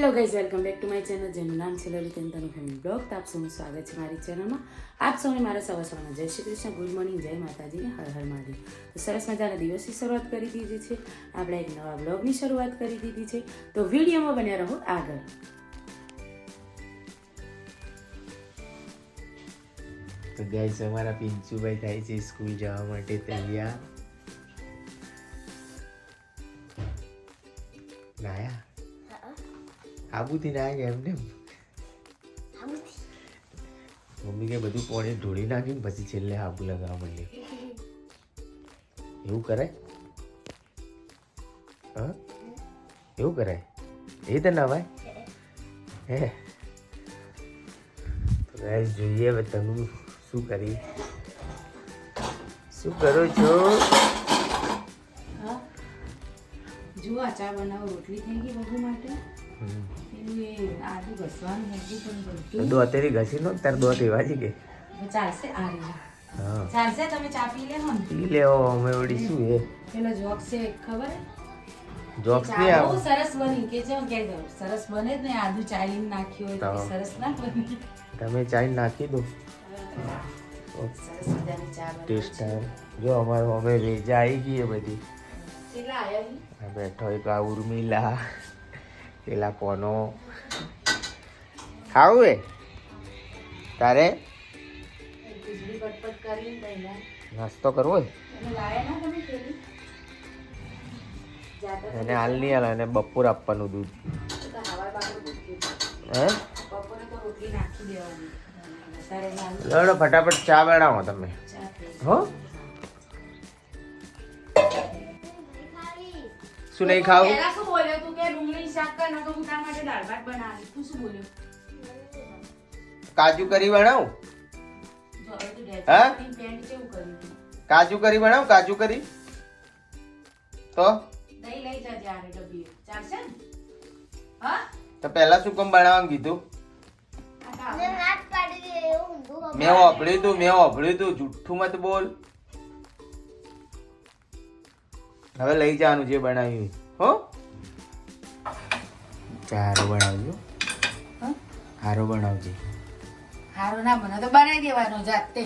Hello guys welcome back to my channel જેનું નામ છે લલિત અંતરનું ફેમિલી બ્લોગ તો આપ સૌનું સ્વાગત છે મારી ચેનલમાં આપ સૌને મારા સવા સવારના જય શ્રી કૃષ્ણ ગુડ મોર્નિંગ જય માતાજી હર હર મહાદેવ તો સરસ મજાના દિવસની શરૂઆત કરી દીધી છે આપણે એક નવા બ્લોગની શરૂઆત કરી દીધી છે તો વિડીયોમાં બન્યા રહો આગળ તો ગાઈસ અમારા પિંચુભાઈ થાય છે સ્કૂલ જવા માટે તૈયાર. નાયા આબુથી ના ગયા એમને મમ્મી કે બધું પોણી ઢોળી નાખ્યું પછી છેલ્લે આબુ લગાવવા માંડ્યું. એવું કરાય? હા? એવું કરાય? એ તો નવાય? હે? તો ગાઈસ જોઈએ હવે તમે શું કરી? શું કરો છો? જુઓ આ ચા બનાવો રોટલી થઈ ગઈ બહુ માટે. દોતેરી ઘસી નો તાર દોત વાજી જ કે ચાલશે આ હા. ચાલશે તમે ચા પી લેવો ને. પી લેવો અમે વળી શું એ પેલો જોક છે ખબર? જોક્સ ચા બહુ સરસ બની કે છે કે સરસ બને જ ને આદુ ચાલીને નાખ્યું હોય તો સરસ ના બની. તમે ચાઈ નાખી દો. સરસ મજાની ચા બની ટેસ્ટ જો અમારે અમે વેજા આવી ગઈ બધી. કેટલા બેઠો એક આ ઉર્મિલા, પેલા કોનો ખાવું એ? તારે? નાસ્તો કરવો એને હાલ નહીં હાલ, એને બપોર આપવાનું દૂધ. હે? લડો ફટાફટ ચા બનાવો તમે. હો? શું નહીં ખાવું? પહેલા શું બોલ્યો તું કે ડુંગળી શાક કર નતો હું તારા માટે દાળ ભાત બનાવી? તું શું બોલ્યો? કાજુ કરી બનાવું? હા? પેન્ટ કેવું કર્યું કાજુ કરી બનાવું? કાજુ કરી? તો? દહીં લઈ જજે આને ડબ્બી ચાલશે હા? તો પહેલા શું કમ બનાવવાનું કીધું. મેં વાપર્યું તું મેં વાપર્યું તું. જુઠ્ઠું મત બોલ. હવે લઈ જવાનું જે બનાવ્યું હો? ચારો બનાવજો. હા? હારો બનાવજે. હારું ના બનાવ તો બનાવી દેવાનો જાતે.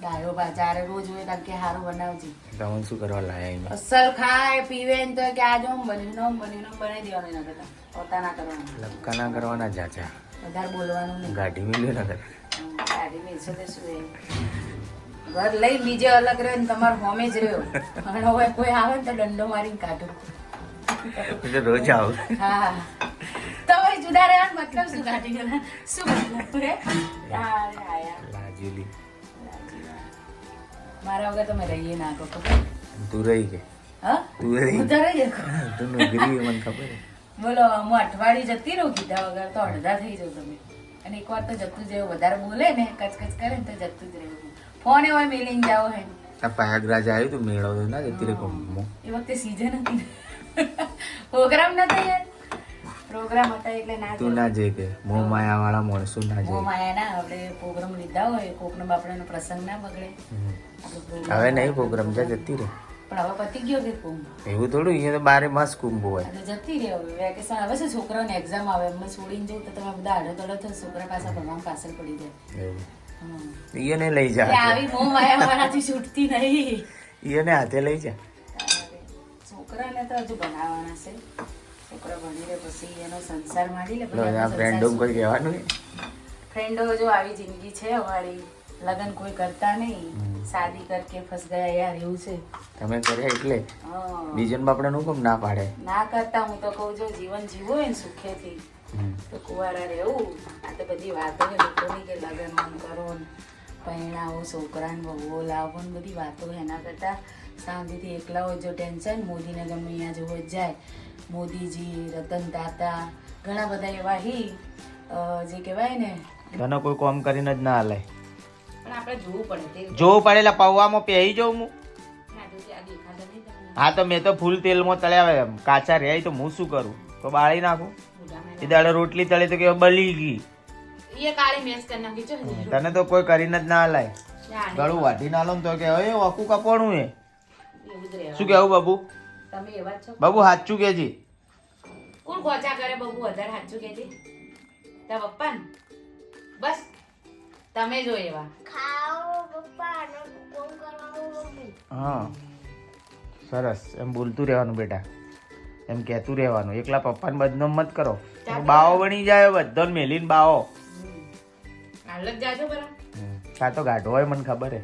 ડાયો બાજારે રોજ હોય કારણ કે હારું બનાવજે. તમને શું કરવા લાયા અસલ ખાય પીવે ને તો કે આજે હું બન્યું ને હું બન્યું ને બનાવી દેવાનું એના કરતા. પોતાના કરવાના. લપકા ના કરવાના જાજા. વધારે બોલવાનું નહીં. ગાડી મેલ્યો ના કરે ગાડી મેલશે તો શું ઘર લઈ બીજે અલગ રહ્યો ને તમારો હોમે જ રહ્યો. અને હવે કોઈ આવે ને તો દંડો મારીને કાઢો. રોજ આવ. હા. તમે જુદા રહ્યા મતલબ શું? કાઢી ગયા શું મતલબ લાજુલી. મારા વગર તમે રહીએ ના કહો તું રહી ગઈ હા? તું રહી? હું રહી શકું. તું નોકરી મને ખબર બોલો હું અઠવાડિયે જતી રહું કીધા વગર તો અડધા થઈ જાવ તમે. અને એકવાર તો જતું જ વધારે બોલે ને કચકચ કરે ને તો જતું જ રહેવું. ફોન હોય મેલીને જાઓ હે. આ પાયાગ્રાજ આવ્યું તું મેળો તો ના જતી રે કોમમાં એ વખતે સીઝન હતી. પ્રોગ્રામ નતા યાર. પ્રોગ્રામ હતા એટલે ના તું ના જઈ કે. મો માયા વાળા માણસો ના મો માયા ના આપણે પ્રોગ્રામ લીધા હોય કોકનો બાપડાનો પ્રસંગ ના બગડે. હવે નહીં પ્રોગ્રામ જા જતી રે પણ હવે પતી ગયો કે કુંભ. એવું થોડું અહીંયા તો બારે માસ કુંભ હોય. એટલે જતી રહે હવે. વેકેશન હવે છે છોકરાઓને એક્ઝામ આવે. એમને છોડીને જવું તો તમે બધા દડો થશે. છોકરા પાસે ભણવામાં પાછળ પડી જાય. એવું. ઈયોને લઈ જા આવી મોહ માયા મારાથી છૂટતી નહીં. ઈયોને હાથે લઈ જા. છોકરાને તો હજુ બનાવવાના છે. છોકરા ભણી લે પછી એનો સંસાર માંડી લે પછી ફ્રેન્ડો કોઈ કહેવાનું ફ્રેન્ડો જો આવી જિંદગી છે અમારી લગન કોઈ કરતા નહીં. શાદી કરકે ફસ ગયા યાર એવું છે. તમે કર્યા એટલે. બીજન બાપડા નું કેમ ના પાડે? ના કરતા હું તો કહું જો જીવન જીવો ને સુખેથી. તો કુવારા રહેવું. આ તો બધી વાતો છે લોકોની કે લગન મન કરો ને પરણાવો છોકરાને બહુઓ લાવો ને બધી વાતો એના કરતાં શાંતિથી એકલા હોય જો ટેન્શન. મોદીને ગમે અહીંયા જોવો જ જાય. મોદીજી રતન તાતા ઘણા બધા એવા હી જે કહેવાય ને. તને કોઈ કોમ કરીને જ ના હાલે. પણ આપણે જોવું પડે જોવું જોવું પડેલા પૌવામાં પહેરી જવું હું. હા તો મેં તો ફૂલ તેલમાં તળ્યા એમ. કાચા રહ્યા તો હું શું કરું? તો બાળી નાખું. એ દાડે રોટલી તળી તો કે બલી ગઈ. એ કાળી મેસ કરી નાખી છો તને તો કોઈ કરીને જ ના હલાય જાણે. ગળું વાટી ના લઉં તો કે હવે વાકું કાપવાનું એ. શું કેવું બાબુ? તમે એવા જ છો? બાબુ સાચું કેજી. કોણ ખોચા કરે બાબુ? વધારે સાચું કહેતી તા પપ્પા બસ તમે જો એવા. હા. સરસ. એમ બોલતું રહેવાનું બેટા. એમ કહેતું રહેવાનું. એકલા પપ્પાને બદનામ મત કરો. બાવો બની જાય બધાને મેલીને બાવો કાં તો ગાઢો હોય મને ખબર હે.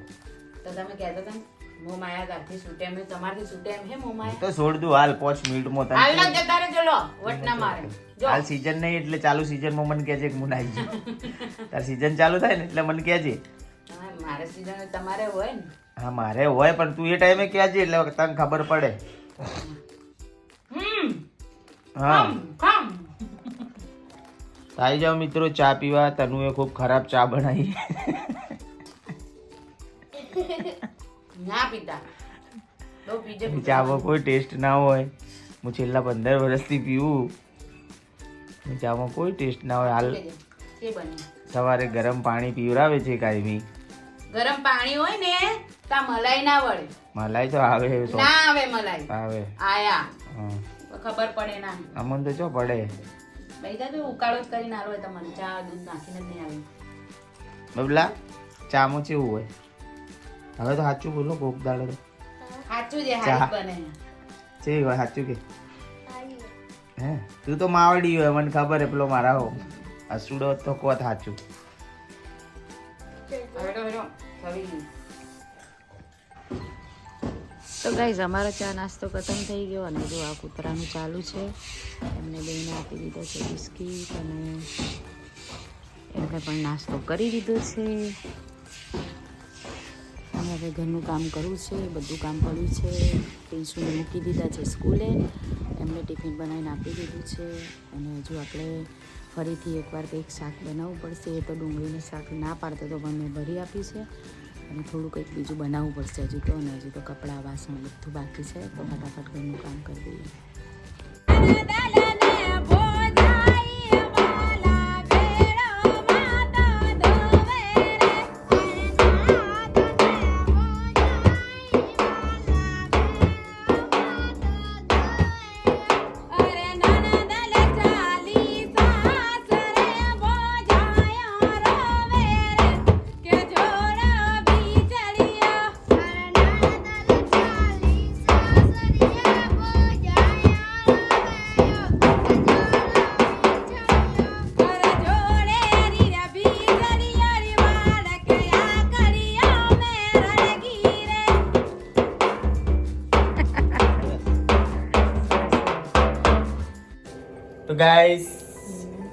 તો તમે કહેતા હતા મો માયા તારથી છૂટે એમ તમારથી છૂટે એમ હે મો માયા. તો છોડ દઉં હાલ પાંચ મિનિટમાં તને હાલ જ જતા રહેજો વટ ના મારે. હાલ સીઝન નહીં એટલે ચાલુ સીઝનમાં મને કહેજે કે હું નાઈ જાઉં. તાર સીઝન ચાલુ થાય ને એટલે મને કહેજે. મારે સીઝન તમારે હોય ને. હા મારે હોય પણ તું એ ટાઈમે કહેજે એટલે તને ખબર પડે. હા. આવી જાઓ મિત્રો ચા પીવા તનુએ ખૂબ ખરાબ ચા બનાવી. ના પીતા. ચામાં કોઈ ટેસ્ટ ના હોય. હું છેલ્લા પંદર વર્ષથી પીવું. ચામાં કોઈ ટેસ્ટ ના હોય. હાલ સવારે ગરમ પાણી પીવડાવે છે કાયમી. ગરમ પાણી હોય ને તા મલાઈ ના વળે. મલાઈ તો આવે ના આવે મલાઈ. આવે. આયા. ખબર પડે ના. અમન તો ચો પડે. બૈદા તો ઉકાળો જ કરીને આલો તમને ચા દૂધ નાખીને જ નહીં આવે બબલા ચામાં ચેવું હોય? હવે તો સાચું બોલો કોક દાડે તો. સાચું જે. હારી બને. છે હોય સાચું કે? હે? તું તો માવડી હોય મને ખબર હે પેલો મારા હો. અસુડો તો કોત સાચું. તો ગાઈઝ અમારો ચા નાસ્તો ખતમ થઈ ગયો અને જો આ કૂતરાનું ચાલુ છે. એમને બેને આપી દીધો છે બિસ્કીટ અને એમને પણ નાસ્તો કરી દીધો છે. અને હવે ઘરનું કામ કરવું છે, બધું કામ પડ્યું છે. ટીસુને મૂકી દીધા છે સ્કૂલે. એમને ટિફિન બનાવીને આપી દીધું છે. અને હજુ આપણે ફરીથી એકવાર કંઈક શાક બનાવવું પડશે. એ તો ડુંગળીનું શાક ના પાડતો તો પણ મેં ભરી આપ્યું છે. અને થોડું કંઈક બીજું બનાવવું પડશે. હજુ તો અને હજુ તો કપડાં, વાસણ બધું બાકી છે. તો ફટાફટ ઘરનું કામ કરી દઈએ.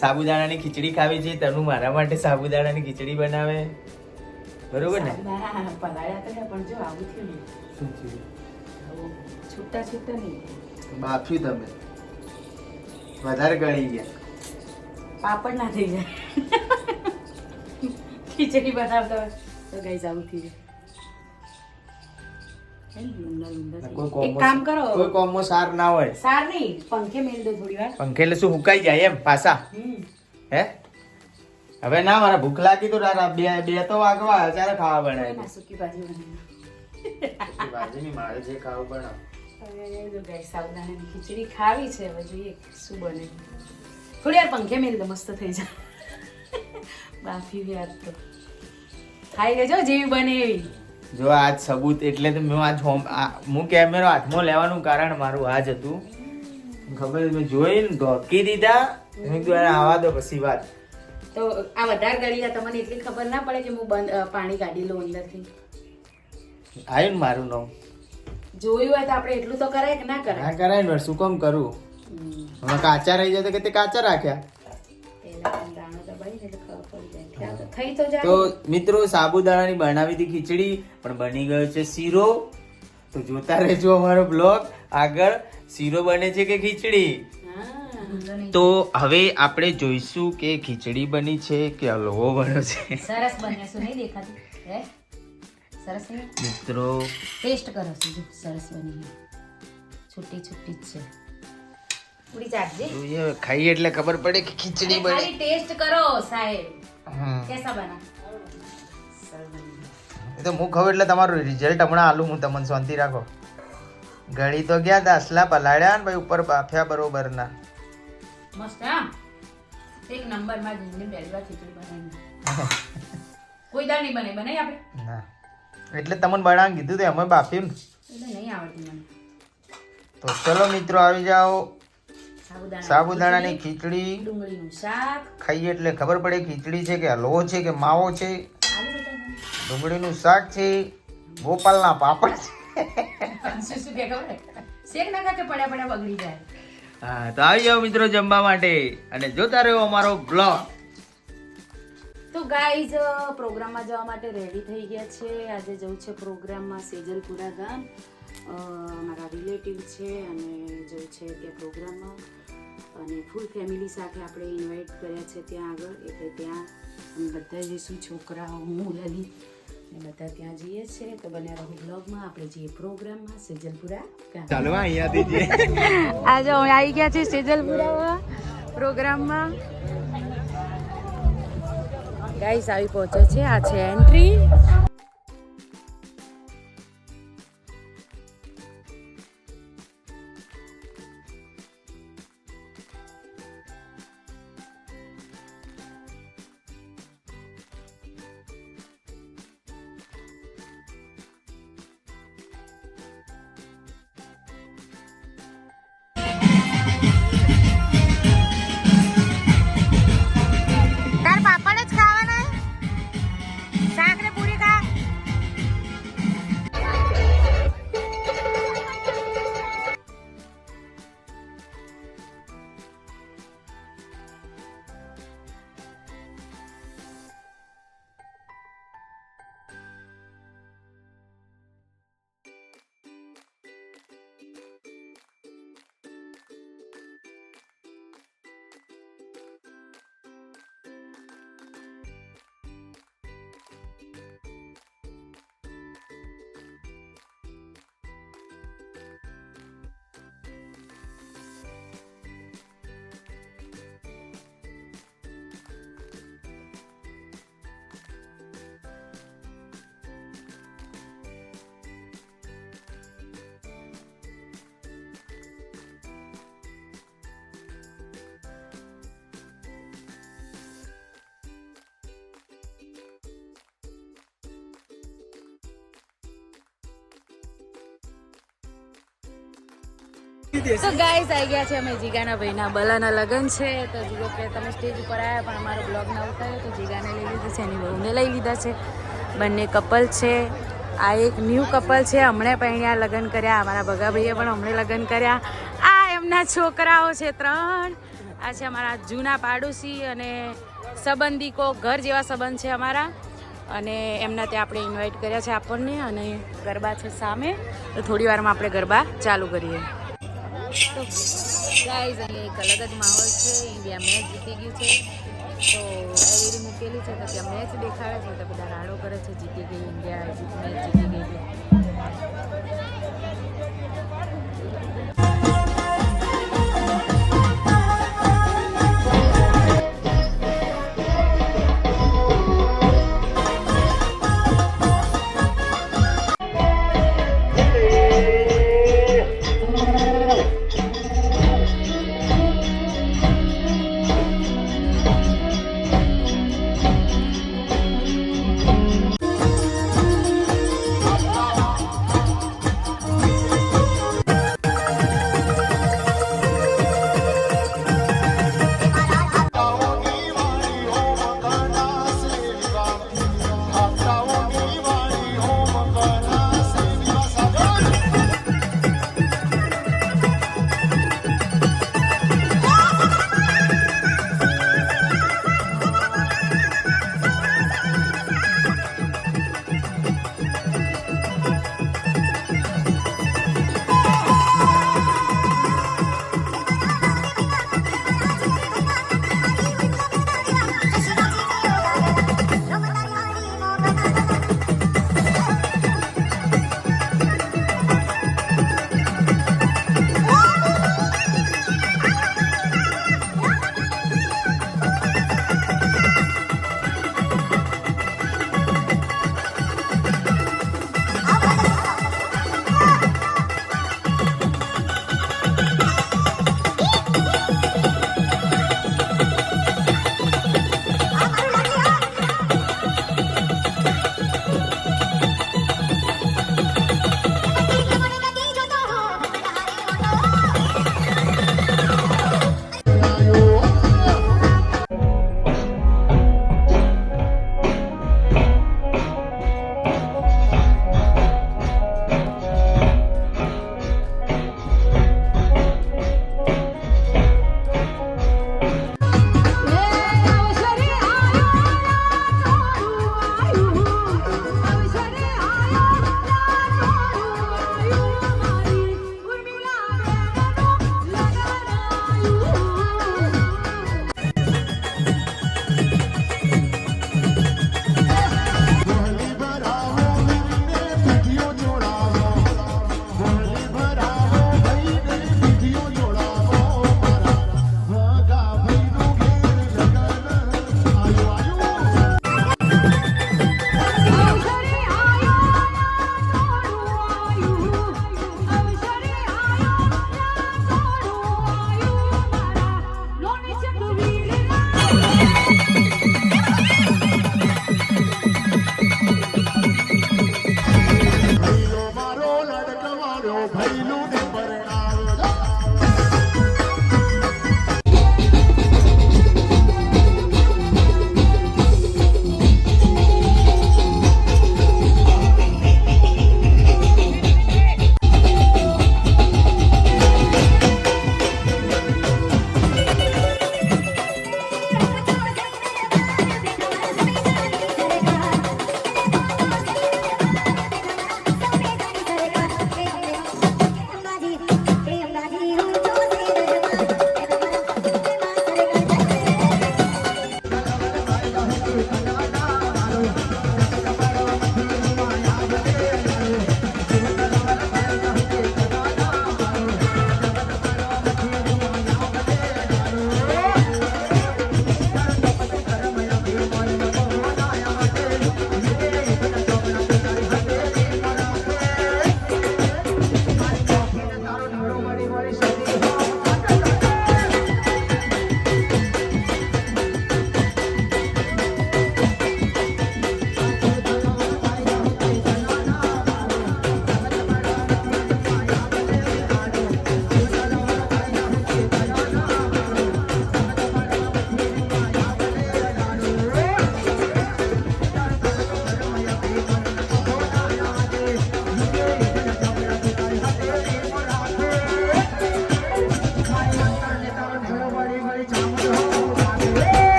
સાબુદાણાની ખીચડી ખાવી છે તનુ મારા માટે સાબુદાણાની ખીચડી બનાવે. બરોબર ને? પણ જો આવું થયું ને. આવું છૂટા છૂટા નહીં. બાફ્યું તમે. વધારે ગળી ગયા. પાપડ ના થઈ જાય. ખીચડી બનાવતા તો ગઈ આવું થઈ જાય એક કામ કરો. કોઈ કોમો સાર ના હોય. સાર નહીં પંખે મેલ દો થોડી વાર. એટલે શું હુકાઈ જાય એમ પાછા? હે? હવે ના મારા ભૂખ લાગી તો તારા બે બે તો વાગવા ત્યારે ખાવા બનાવી સૂકી ભાજી બનાવી મારે જે ખાવું બનાવ. ગાઈસ ખીચડી ખાવી છે હવે જોઈએ શું બને. થોડી વાર પંખે મેલ દો મસ્ત થઈ જાય. બાફી યાર તો. ખાઈ લેજો જેવી બને એવી. જો આજ સબૂત એટલે તો મેં આજ હોમ હું કેમેરો હાથમાં લેવાનું કારણ મારું આ જ હતું. ખબર મેં જોઈને ઢોકી દીધા. મેં કીધું આવા દો પછી વાત. તો આ વધારે કરી જાય તમને એટલી ખબર ના પડે કે હું બંધ પાણી કાઢી લઉં અંદરથી. આવ્યું ને મારું નામ. જોયું હોય તો આપણે એટલું તો કરાય કે ના કરાય? ના કરાય ને શું કામ કરું? કાચા રહી જાય તો કે તે કાચા રાખ્યા? થઈ તો જાય. તો મિત્રો સાબુદાણાની બનાવી હતી ખીચડી પણ બની ગયો છે શીરો. તો જોતા રહેજો અમારો બ્લોગ. આગળ શીરો બને છે કે ખીચડી? તો હવે આપણે જોઈશું કે ખીચડી બની છે કે હલવો બન્યો છે. સરસ બન્યો શું નહીં દેખાતી? સરસ મિત્રો. ટેસ્ટ કરો સીધું. સરસ બની છૂટી છૂટી જ છે. ઉડી જોઈએ ખાઈએ એટલે ખબર પડે કે ખીચડી બની. ટેસ્ટ કરો સાહેબ. એ તો હું ખબર એટલે તમારું રિઝલ્ટ હમણાં આલું હું તમને શાંતિ રાખો. ગળી તો ગયા હતા અસલા પલાળ્યા ને ભાઈ ઉપર બાફ્યા બરોબર ના મસ્ત એક નંબરમાં જિંદગી બેલવા ખીચડી બનાવી. કોઈ દાળ નહીં બને બનાવી આપણે? ના. એટલે તમને બનાવવાનું કીધું તે અમે બાફ્યું એટલે નહીં આવડતી મને. તો ચલો મિત્રો આવી જાઓ. સાબુદાણાની ખીચડી ડુંગળીનું શાક. ખાઈએ એટલે ખબર પડે ખીચડી છે કે હલવો છે કે માવો છે? ડુંગળીનું શાક છે? ગોપાલના પાપડ છે? હા તો આવી જાઓ મિત્રો જમવા માટે અને જોતા રહ્યો અમારો બ્લોગ. તો ગાઈઝ પ્રોગ્રામમાં જવા માટે રેડી થઈ ગયા છે. આજે જવું છે પ્રોગ્રામમાં સેજલપુરા ગામ. મારા રિલેટિવ છે અને જે છે ત્યાં પ્રોગ્રામમાં. અને ફૂલ ફેમિલી સાથે આપણે ઇન્વાઇટ કર્યા છે ત્યાં આગળ. એટલે ત્યાં અમે બધા જઈશું છોકરાઓ હું લલિત ને બધા ત્યાં જઈએ છીએ તો બન્યા રહો બ્લોગમાં આપણે જઈએ પ્રોગ્રામમાં સેજલપુરા ચાલો અહીંયાથી આજે અમે આવી ગયા છે સેજલપુરા પ્રોગ્રામમાં. ગાઈસ આવી પહોંચે છે. આ છે એન્ટ્રી તો ગાઈઝ આવી ગયા છે અમે જીગાના ભાઈના બલાના લગ્ન છે. તો જીગો કે તમે સ્ટેજ ઉપર આવ્યા પણ અમારો બ્લોગ ના ઉતાર્યો, તો જીગાને લઈ લીધું છે, એની બહુને લઈ લીધા છે. બંને કપલ છે. આ એક ન્યૂ કપલ છે. હમણે પહેણ્યા લગ્ન કર્યા. અમારા ભગાભાઈએ પણ હમણે લગ્ન કર્યા. આ એમના છોકરાઓ છે ત્રણ. આ છે અમારા જૂના પાડોશી અને સંબંધિકો, ઘર જેવા સંબંધ છે અમારા. અને એમના ત્યાં આપણે ઇન્વાઇટ કર્યા છે આપણને. અને ગરબા છે સામે. તો થોડી વારમાં આપણે ગરબા ચાલુ કરીએ. તો ગાઈઝ અહીંયા એક અલગ જ માહોલ છે. ઇન્ડિયા મેચ જીતી ગયું છે. તો એલઈડી મૂકેલી છે. તો ત્યાં મેચ દેખાડે છે. તો બધા રાડો કરે છે. જીતી ગઈ ઇન્ડિયા મેચ જીતી ગઈ.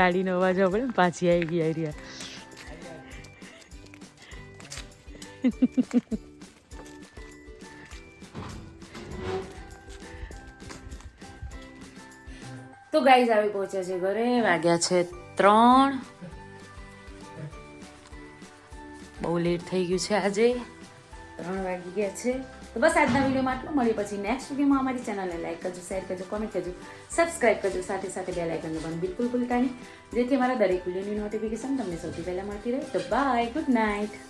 ગાડીનો અવાજ આપણે પાછી આવી આવી રહ્યા. તો ગાઈઝ આવી પહોંચ્યા છે ઘરે, વાગ્યા છે ત્રણ. બહુ લેટ થઈ ગયું છે આજે. ત્રણ વાગી ગયા છે. તો બસ આજના વિડીયોમાં આટલું. મળીએ પછી નેક્સ્ટ વિડીયોમાં. અમારી ચેનલને લાઈક કરજો શેર કરજો કોમેન્ટ કરજો સબસ્ક્રાઇબ કરજો, સાથે સાથે બે લાઇકન પણ બિલકુલ ભૂલતા નહીં. જેથી અમારા દરેક વિડીયોની નોટિફિકેશન તમને સૌથી પહેલાં મળતી રહે. તો બાય ગુડ નાઇટ